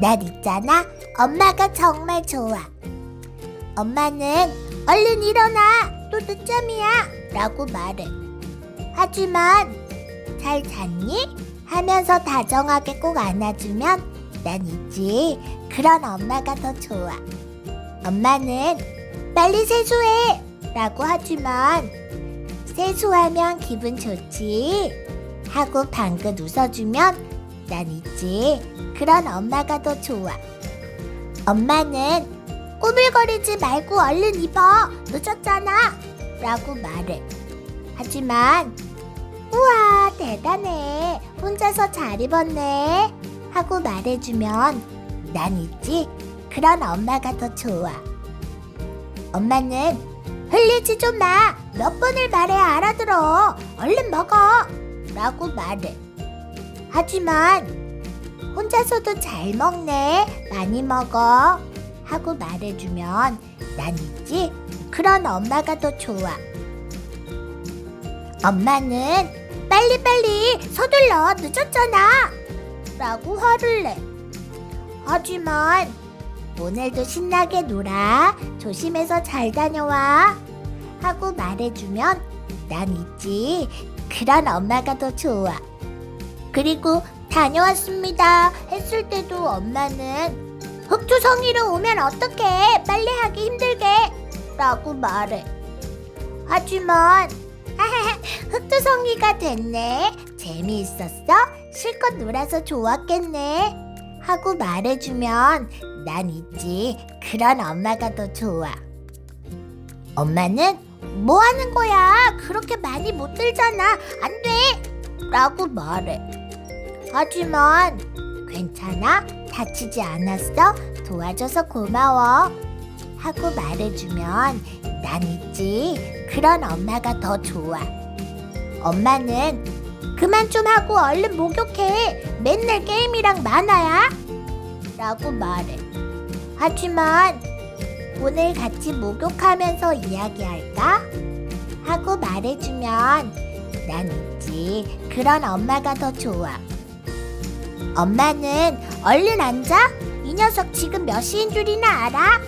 난 있잖아. 엄마가 정말 좋아. 엄마는 얼른 일어나. 또 늦잠이야. 라고 말해. 하지만 잘 잤니? 하면서 다정하게 꼭 안아주면 난 있지. 그런 엄마가 더 좋아. 엄마는 빨리 세수해. 라고 하지만 세수하면 기분 좋지. 하고 방긋 웃어주면 난 있지. 그런 엄마가 더 좋아. 엄마는 꾸물거리지 말고 얼른 입어. 늦었잖아. 라고 말해. 하지만 우와 대단해. 혼자서 잘 입었네. 하고 말해주면 난 있지. 그런 엄마가 더 좋아. 엄마는 흘리지 좀 마. 몇 번을 말해야 알아들어. 얼른 먹어. 라고 말해. 하지만 혼자서도 잘 먹네. 많이 먹어. 하고 말해주면 난 있지. 그런 엄마가 더 좋아. 엄마는 빨리빨리 서둘러 늦었잖아. 라고 화를 내. 하지만 오늘도 신나게 놀아. 조심해서 잘 다녀와. 하고 말해주면 난 있지. 그런 엄마가 더 좋아. 그리고 다녀왔습니다. 했을 때도 엄마는 흑투성이로 오면 어떡해. 빨리 하기 힘들게. 라고 말해. 하지만 흑투성이가 됐네. 재미있었어? 실컷 놀아서 좋았겠네. 하고 말해주면 난 있지. 그런 엄마가 더 좋아. 엄마는 뭐 하는 거야? 그렇게 많이 못 들잖아. 안 돼. 라고 말해. 하지만 괜찮아? 다치지 않았어? 도와줘서 고마워. 하고 말해주면 난 있지. 그런 엄마가 더 좋아. 엄마는 그만 좀 하고 얼른 목욕해. 맨날 게임이랑 만화야. 라고 말해. 하지만 오늘 같이 목욕하면서 이야기할까? 하고 말해주면 난 있지. 그런 엄마가 더 좋아. 엄마는 얼른 앉아. 이 녀석 지금 몇 시인 줄이나 알아?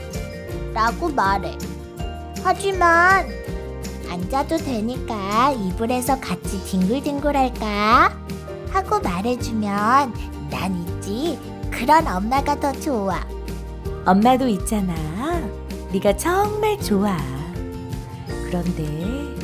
라고 말해. 하지만 앉아도 되니까 이불에서 같이 뒹굴뒹굴 할까? 하고 말해주면 난 있지. 그런 엄마가 더 좋아. 엄마도 있잖아. 네가 정말 좋아. 그런데